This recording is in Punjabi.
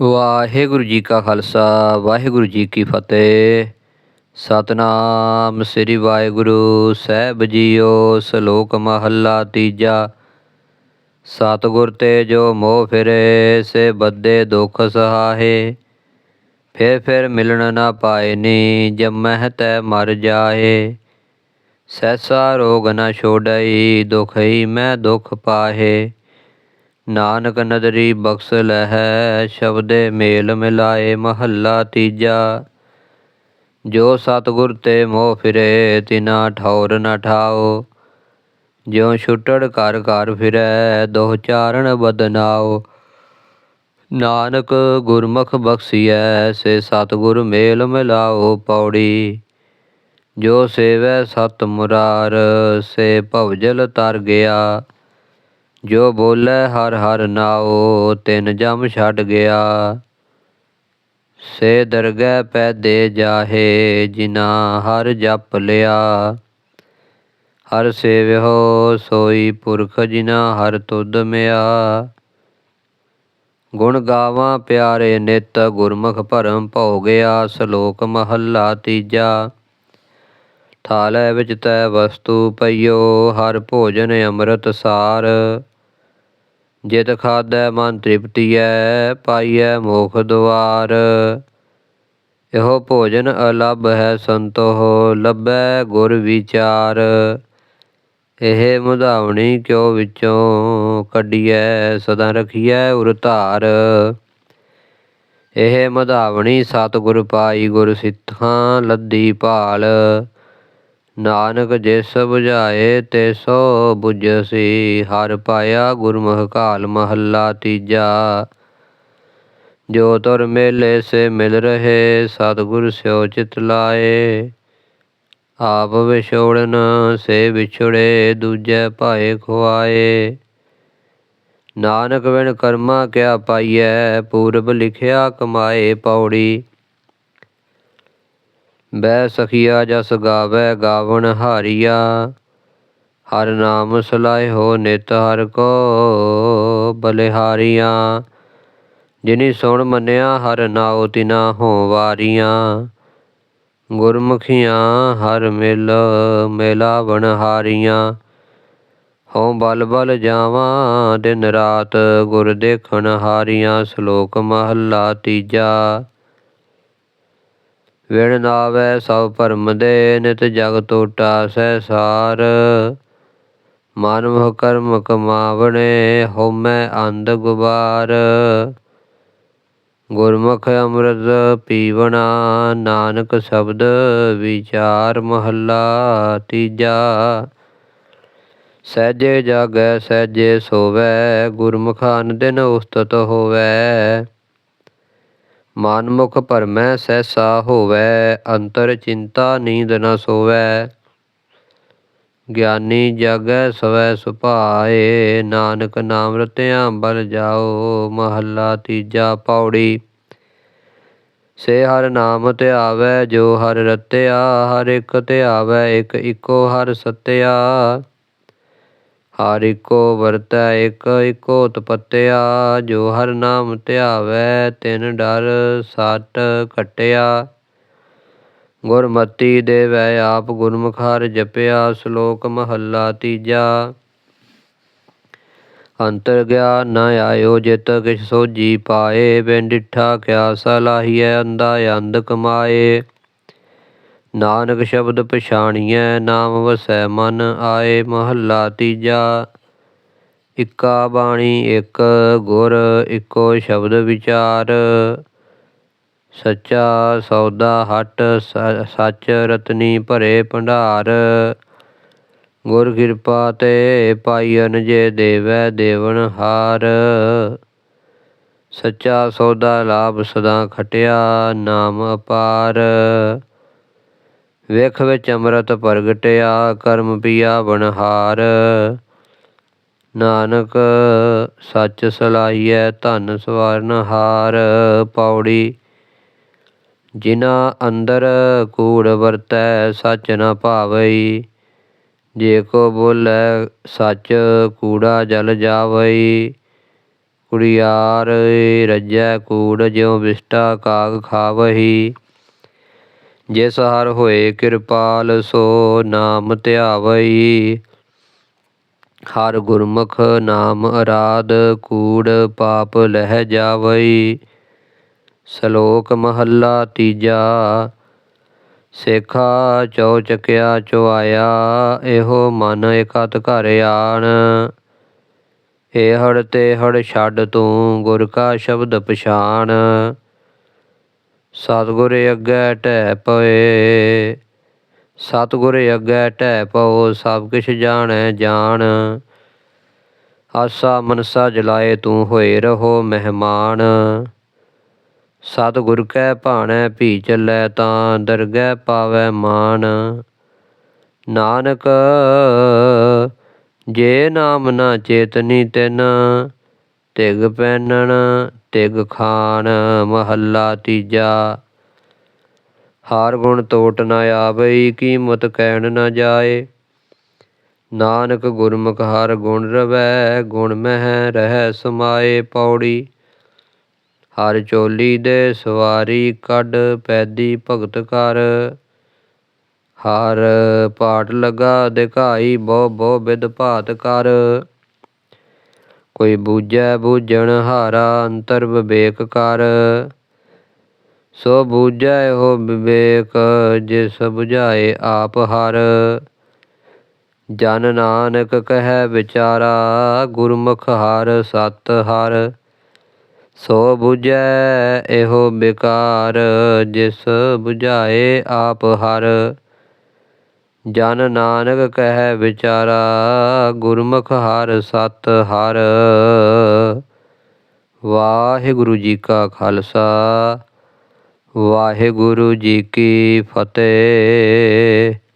ਵਾਹਿਗੁਰੂ ਜੀ ਕਾ ਖਾਲਸਾ, ਵਾਹਿਗੁਰੂ ਜੀ ਕੀ ਫਤਿਹ। ਸਤਨਾਮ ਸ੍ਰੀ ਵਾਹਿਗੁਰੂ, ਸਾਹਿਬ ਜੀਓ ਸ਼ਲੋਕ ਮਹੱਲਾ ਤੀਜਾ। ਸਤਿਗੁਰ ਤੇ ਜੋ ਮੋਹ ਫਿਰੇ, ਸੇ ਬੱਦੇ ਦੁਖ ਸਹਾਏ। ਫਿਰ ਫਿਰ ਮਿਲਣ ਨਾ ਪਾਏ ਨੀ, ਜਮਹਿ ਤੈ ਮਰ ਜਾਏ। ਸੈਸਾ ਰੋਗ ਨ ਛੋੜਈ ਦੁਖਈ ਮੈਂ ਦੁਖ ਪਾਹੇ। ਨਾਨਕ ਨਦਰੀ ਬਖਸ਼ ਲਹੈ, ਸ਼ਬਦੇ ਮੇਲ ਮਿਲਾਏ ਮਹੱਲਾ ਤੀਜਾ। ਜੋ ਸਤਿਗੁਰ ਤੇ ਮੋਹ ਫਿਰੇ, ਤਿਨਾ ਠੌਰ ਨ ਠਾਓ। ਜਿਉ ਛੁੱਟੜ ਕਰ ਘਰ ਫਿਰੈ ਦੋ ਚਾਰਣ ਬਦਨਾਓ। ਨਾਨਕ ਗੁਰਮੁਖ ਬਖਸੀਐ, ਸੇ ਸਤਿਗੁਰ ਮੇਲ ਮਿਲਾਓ ਪੌੜੀ। ਜੋ ਸੇਵੈ ਸਤ ਮੁਰਾਰ, ਸੇ ਭਵਜਲ ਤਰ ਗਿਆ। ਜੋ ਬੋਲੇ, ਹਰ ਹਰ ਨਾਉ, ਤਿਨ ਜਮ ਛੱਡ ਗਿਆ। ਸੇ ਦਰਗਹਿ ਪੈ ਦੇ ਜਾਹੇ ਜਿਨਾ ਹਰ ਜਪ ਲਿਆ। ਹਰ ਸੇਵਿਓ, ਸੋਈ ਪੁਰਖ ਜਿਨਾ ਹਰ ਤੁਧ ਮਿਆ। ਗੁਣ ਗਾਵਾਂ, ਪਿਆਰੇ ਨਿਤ, ਗੁਰਮੁਖ ਭਰਮ ਭਉ ਗਿਆ। ਸ਼ਲੋਕ ਮਹੱਲਾ ਤੀਜਾ। ਥਾਲੇ ਵਿੱਚ ਤੈ ਵਸਤੂ ਪਈਓ, ਹਰ ਭੋਜਨ ਅੰਮ੍ਰਿਤ ਸਾਰ। ਜਿਤ ਖਾਦੈ ਮਨ ਤ੍ਰਿਪਤੀਐ, ਪਾਈਐ ਮੋਖ ਦੁਆਰ। ਇਹੋ ਭੋਜਨ ਅਲੱਭ ਹੈ ਸੰਤੋਹ, ਲੱਭੈ ਗੁਰ ਵਿਚਾਰ। ਇਹ ਮੁਧਾਵਣੀ ਕਿਉ ਵਿੱਚੋਂ ਕੱਢੀਐ, ਸਦਾ ਰਖੀਐ ਉਰ ਧਾਰ। ਇਹ ਮਧਾਵਣੀ ਸਤਿਗੁਰ ਪਾਈ ਗੁਰ ਸਿੱਖਾਂ ਲੱਦੀ ਭਾਲ। ਨਾਨਕ ਜਿਸ 부ਝਾਏ ਤੇ ਸੋ 부ਝਸੀ ਹਰ ਪਾਇਆ ਗੁਰਮੁਖ ਘਾਲ ਮਹੱਲਾ ਤੀਜਾ। ਜੋ ਤੁਰ ਮੇਲੇ ਸੇ ਮਿਲ ਰਹੇ, ਸਤਿਗੁਰ ਸਿਓ ਚਿਤ ਲਾਏ। ਆਪ ਵਿਛੋੜਨ ਸੇ ਵਿਛੜੇ, ਦੂਜੇ ਭਾਏ ਖੁਆਏ। ਨਾਨਕ ਬਿਨ ਕਰਮਾ ਕਿਆ ਪਾਈਐ, ਪੂਰਬ ਲਿਖਿਆ ਕਮਾਏ ਪੌੜੀ। ਬੈ ਸਖੀਆ ਜਸ ਗਾਵੇ ਗਾਵਣ ਹਾਰੀਆ। ਹਰ ਨਾਮ ਸਲਾਏ ਹੋ ਨਿਤ ਹਰ ਕੋ ਬਲਿਹਾਰੀਆਂ। ਜਿਨੀ ਸੁਣ ਮੰਨਿਆ ਹਰ ਨਾਉ ਤਿਨਾ ਹੋ ਵਾਰੀਆਂ। ਗੁਰਮੁਖੀਆਂ ਹਰ ਮਿਲ ਮੇਲਾ ਬਣਹਾਰੀਆਂ ਹਉ ਬਲ ਬਲ ਜਾਵਾਂ ਦਿਨ ਰਾਤ ਗੁਰ ਦੇਖਣ ਹਾਰੀਆਂ। ਸ਼ਲੋਕ ਮਹੱਲਾ ਤੀਜਾ। ਵਿਣ ਨਾਵੇ ਸਭ ਭਰਮ ਦੇ, ਨਿਤ ਜਗ ਟੋਟਾ ਸਹਿ ਸਾਰ। ਮਾਨਵ ਕਰਮ ਕਮਾਵਣੇ, ਹਉਮੈ ਅੰਧ ਗੁਬਾਰ। ਗੁਰਮੁਖ ਅੰਮ੍ਰਿਤ ਪੀਵਣਾ, ਨਾਨਕ ਸ਼ਬਦ ਵਿਚਾਰ ਮਹੱਲਾ ਤੀਜਾ। ਸਹਿਜੇ ਜਾਗੈ, ਸਹਿਜੇ ਸੋਵੈ ਗੁਰਮੁਖਾਨ ਦਿਨ ਉਸਤਤ ਹੋਵੈ। ਮਨਮੁਖ ਭਰਮੈ ਸਹਿਸਾ ਹੋਵੈ, ਅੰਤਰ ਚਿੰਤਾ ਨੀਂਦ ਨ ਸੋਵੈ। ਗਿਆਨੀ ਜਾਗੈ ਸਵੈ ਸੁਭਾਏ, ਨਾਨਕ ਨਾਮ ਰਤਿਆਂ ਬਲ ਜਾਓ, ਮਹੱਲਾ ਤੀਜਾ ਪੌੜੀ। ਸੇ ਹਰ ਨਾਮ ਧਿਆਵੈ, ਜੋ ਹਰ ਰਤਿਆ, ਹਰ ਇੱਕ ਧਿਆਵੈ, ਇੱਕ ਇੱਕੋ ਹਰ ਸਤਿਆ। ਹਰ ਇੱਕੋ ਵਰਤੈ, ਇੱਕ ਇੱਕੋ ਤਪਤਿਆ ਜੋ ਹਰ ਨਾਮ ਧਿਆਵੈ, ਤਿਨ ਡਰ ਸੱਟ ਕਟਿਆ ਗੁਰਮਤੀ ਦੇਵੈ, ਆਪ ਗੁਰਮੁਖ ਹਰਿ ਜਪਿਆ, ਸ਼ਲੋਕ ਮਹੱਲਾ ਤੀਜਾ। ਅੰਤਰ ਗਿਆਨ ਨ ਆਇਓ ਜਿਤ, ਕਿਛ ਸੋਜੀ ਪਾਏ, ਬਿਨ ਡਿਠਾ ਕਿਆ ਸਲਾਹੀਐ ਅੰਦਾ ਅੰਧ ਕਮਾਏ। ਨਾਨਕ ਸ਼ਬਦ ਪਛਾਣੀਐ, ਨਾਮ ਵਸੈ ਮਨ, ਆਏ ਮਹੱਲਾ ਤੀਜਾ। ਇੱਕਾ ਬਾਣੀ, ਇੱਕ ਗੁਰ, ਇੱਕੋ ਸ਼ਬਦ ਵਿਚਾਰ। ਸੱਚਾ ਸੌਦਾ ਹਟ ਸੱਚ ਰਤਨੀ ਭਰੇ ਭੰਡਾਰ। ਗੁਰ ਕਿਰਪਾ ਤੇ ਪਾਈਨ ਜੇ ਦੇਵੈ ਦੇਵਨ ਹਾਰ। ਸੱਚਾ ਸੌਦਾ ਲਾਭ ਸਦਾ ਖਟਿਆ, ਨਾਮ ਅਪਾਰ। ਵੇਖ ਵਿੱਚ ਅੰਮ੍ਰਿਤ ਪ੍ਰਗਟਿਆ, ਕਰਮ ਪਿਆ ਬਨਹਾਰ ਨਾਨਕ, ਸੱਚ ਸਲਾਹੀਐ, ਧਨ ਸਵਰਨ ਹਾਰ ਪੌੜੀ। ਜਿਨਾ ਅੰਦਰ ਕੂੜ ਵਰਤੈ, ਸੱਚ ਨਾ ਭਾਵਈ। ਜੇ ਕੋ ਬੋਲੇ, ਸੱਚ ਕੂੜਾ ਜਲ ਜਾਵਈ। ਕੁੜਿਆਰ ਰੱਜੈ ਕੂੜ, ਜਿਉ ਵਿਸ਼ਟਾ ਕਾਗ ਖਾਵਹੀ। ਜਿਸ ਹਰ ਹੋਏ ਕਿਰਪਾਲ ਸੋ ਨਾਮ ਧਿਆਵਈ। ਹਰ ਗੁਰਮੁਖ ਨਾਮ ਅਰਾਧ ਕੂੜ ਪਾਪ ਲਹਿ ਜਾਵਈ। ਸ਼ਲੋਕ ਮਹੱਲਾ ਤੀਜਾ। ਸੇਖਾ ਚਉ ਚਕਿਆ ਚੁਆਇਆ ਇਹੋ ਮਨ ਇਕਤ ਘਰ ਆਣ। ਏ ਤੇ ਹੜ ਛੱਡ ਤੂੰ ਗੁਰ ਕਾ ਸ਼ਬਦ ਪਛਾਣ। ਸਤਿਗੁਰ ਅੱਗੇ ਢਹਿ ਪਏ ਸਤਿਗੁਰ ਅੱਗੇ ਢਹਿ ਪਉ ਸਭ ਕਿਛ ਜਾਣੈ ਜਾਣ। ਆਸਾ ਮਨਸਾ ਜਲਾਏ, ਤੂੰ ਹੋਏ ਰਹੋ ਮਹਿਮਾਨ। ਸਤਿਗੁਰ ਕੈ ਭਾਣੈ, ਭੀ ਚੱਲੈ ਤਾਂ ਦਰਗਹਿ ਪਾਵੈ ਮਾਨ। ਨਾਨਕ, ਜੇ ਨਾਮ ਨਾ ਚੇਤਨੀ ਤਿਨ, ਤਿਗ ਪੈਨਣ ਤਿਗ ਖਾਨ ਮਹੱਲਾ ਤੀਜਾ। ਹਾਰ ਗੁਣ ਤੋਟ ਨਾ ਆਵਈ, ਕੀਮਤ ਕਹਿਣ ਨਾ ਜਾਏ। ਨਾਨਕ ਗੁਰਮੁਖ ਹਰ ਗੁਣ ਰਵੈ, ਗੁਣ ਮਹਿ ਰਹਿ ਸਮਾਏ ਪੌੜੀ। ਹਰ ਚੋਲੀ ਦੇ ਸਵਾਰੀ ਕੱਢ, ਪੈਦੀ ਭਗਤ ਕਰ ਹਰ ਪਾਠ ਲਗਾ, ਦਿਖਾਈ ਬਹੁ ਬਹੁ ਵਿਦ ਭਾਤ ਕਰ। ਕੋਈ ਬੂਝੈ ਬੂਝਣ ਹਾਰਾ ਅੰਤਰ ਵਿਵੇਕ ਕਰ। ਸੋ ਬੂਝੈ ਹੋ ਵਿਵੇਕ, ਜਿਸ ਬੁਝਾਏ ਆਪ ਹਰ। ਜਨ ਨਾਨਕ ਕਹੈ ਵਿਚਾਰਾ, ਗੁਰਮੁਖ ਹਰ ਸਤ ਹਰ। ਸੋ ਬੁਝੈ ਇਹੋ ਬਿਕਾਰ ਜਿਸ ਬੁਝਾਏ ਆਪ ਹਰ। ਜਨ ਨਾਨਕ ਕਹਿ ਵਿਚਾਰਾ, ਗੁਰਮੁਖ ਹਰ ਸਤ ਹਰ। ਵਾਹਿਗੁਰੂ ਜੀ ਕਾ ਖਾਲਸਾ, ਵਾਹਿਗੁਰੂ ਜੀ ਕੀ ਫਤਿਹ।